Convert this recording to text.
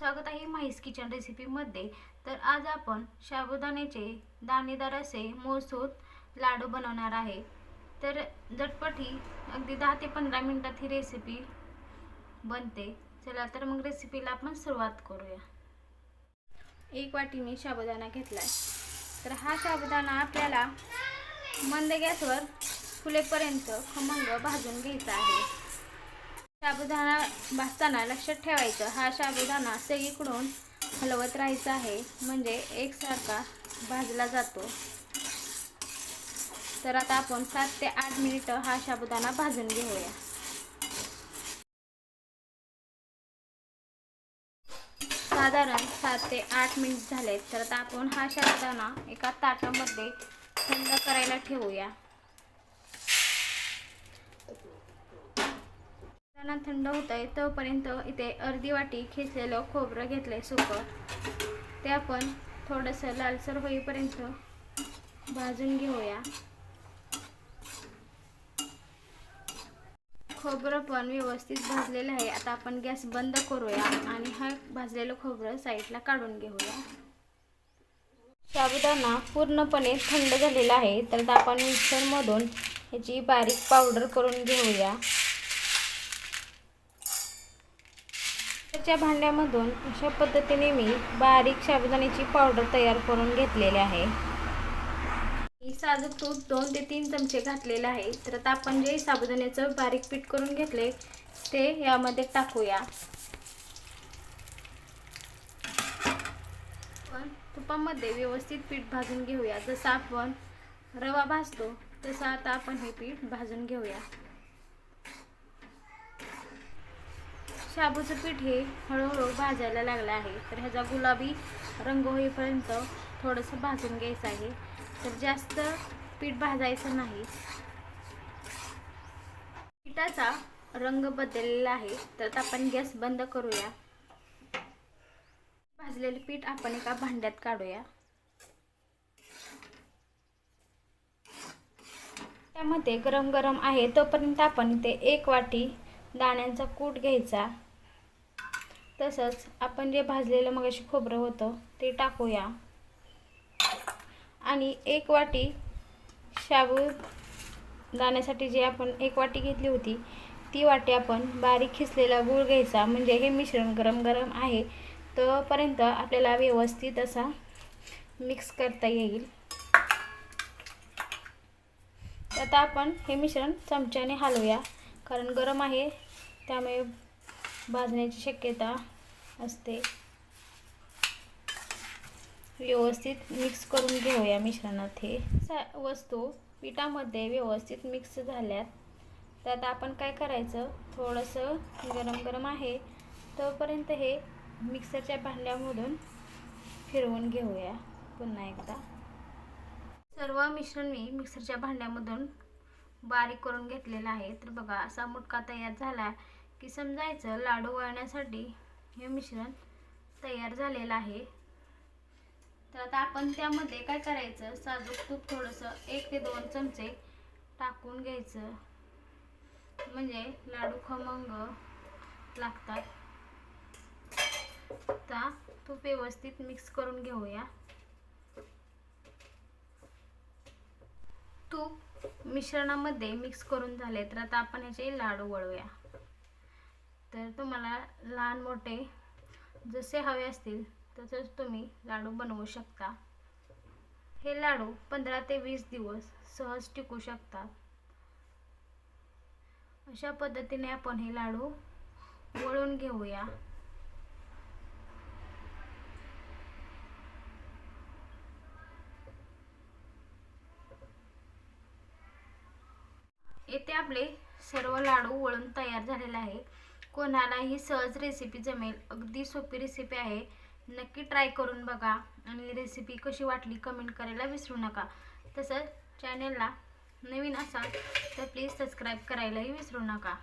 स्वागत आहे माहीस किचन रेसिपीमध्ये तर आज आपण साबुदाण्याचे दाणेदार असे मोसूत लाडू बनवणार आहे. तर झटपटी अगदी दहा ते पंधरा मिनटात ही रेसिपी बनते. चला तर मग रेसिपीला आपण सुरुवात करूया. एक वाटी मी साबुदाणा घेतला तर हा साबुदाणा आपल्याला मंद गॅसवर फुलेपर्यंत खमंग भाजून घ्यायचा आहे. साबुदाणा भाजताना लक्षात ठेवायचं. हा साबुदाणा सगळीकडून हलवत राहायचा आहे. म्हणजे एकसारखा भाजला जातो. तर आता आपण सात ते आठ मिनिटं हा साबुदाणा भाजून घेऊया. साधारण सात ते आठ मिनिट झालेत. तर आता आपण हा साबुदाणा एका ताटामध्ये थंड करायला ठेवूया. त्यांना थंड होत आहे तोपर्यंत इथे अर्धी वाटी खेचलेलं खोबरं घेतलं आहे सुकं. ते आपण थोडंसं लालसर होईपर्यंत भाजून घेऊया. खोबरं पण व्यवस्थित भाजलेलं आहे. आता आपण गॅस बंद करूया आणि हा भाजलेलं खोबरं साईडला काढून घेऊया. साबुदाणा पूर्णपणे थंड झालेला आहे. तर आपण मिक्सरमधून ह्याची बारीक पावडर करून घेऊया. मिक्सरच्या भांड्यामधून अशा पद्धतीने मी बारीक साबुदाण्याची पावडर तयार करून घेतलेली आहे. मी साजूक तूप दोन ते तीन चमचे घातलेलं आहे. तर आता आपण जे साबुदाण्याचं बारीक पीठ करून घेतले ते यामध्ये टाकूया. पण तुपामध्ये व्यवस्थित पीठ भाजून घेऊया. जसं आपण रवा भाजतो तसं आता आपण हे पीठ भाजून घेऊया. शाबूचं पीठ हे हळूहळू भाजायला लागलं आहे. तर ह्याचा गुलाबी रंग होईपर्यंत थोडंसं भाजून घ्यायचं आहे. तर जास्त पीठ भाजायचं नाही. पिठाचा रंग बदललेला आहे. तर आपण गॅस बंद करूया. भाजलेले पीठ आपण एका भांड्यात काढूया. त्यामध्ये गरम गरम आहे तोपर्यंत आपण इथे एक वाटी दाण्यांचा कूट घ्यायचा. तसंच आपण जे भाजलेलं मगाशी खोबरं होतं ते टाकूया. आणि एक वाटी शाबू दाण्यासाठी जे आपण एक वाटी घेतली होती ती वाटी आपण बारीक खिसलेला गूळ घ्यायचा. म्हणजे हे मिश्रण गरम गरम आहे तोपर्यंत आपल्याला व्यवस्थित असा मिक्स करता येईल. आता आपण हे मिश्रण चमच्याने हलवूया. कारण गरम आहे त्यामुळे भाजण्याची शक्यता असते. व्यवस्थित मिक्स करून घेऊया मिश्रणात हे. सा वस्तू पिठामध्ये व्यवस्थित मिक्स झाल्यात. तर आता आपण काय करायचं? थोडंसं गरम गरम आहे तोपर्यंत हे मिक्सरच्या भांड्यामधून फिरवून घेऊया पुन्हा एकदा. सर्व मिश्रण मी मिक्सरच्या भांड्यामधून बारीक करून घेतलेलं आहे. तर बघा असा मुटका तयार झाला की समजायचं लाडू वळण्यासाठी हे मिश्रण तयार झालेलं आहे. तर आता आपण त्यामध्ये काय करायचं? साजूक तूप थोडंसं एक ते दोन चमचे टाकून घ्यायचं. म्हणजे लाडू खमंग लागतात. आता तूप व्यवस्थित मिक्स करून घेऊया. तूप मिश्रणामध्ये मिक्स करून झाले तर आता आपण ह्याचे लाडू वळूया. तर तुम्हाला लहान मोठे जसे हवे असतील तसंच तुम्ही लाडू बनवू शकता. हे लाडू पंधरा ते वीस दिवस सहज टिकू शकतात. अशा पद्धतीने आपण हे लाडू वळून घेऊया. येथे आपले सर्व लाडू वळून तयार झालेले आहे कोणालाही सहज रेसिपी जमेल. अगदी सोपी रेसिपी आहे. नक्की ट्राय करून बघा. आणि रेसिपी कशी वाटली कमेंट करायला विसरू नका. तसंच चॅनेलला नवीन असाल तर प्लीज सबस्क्राईब करायलाही विसरू नका.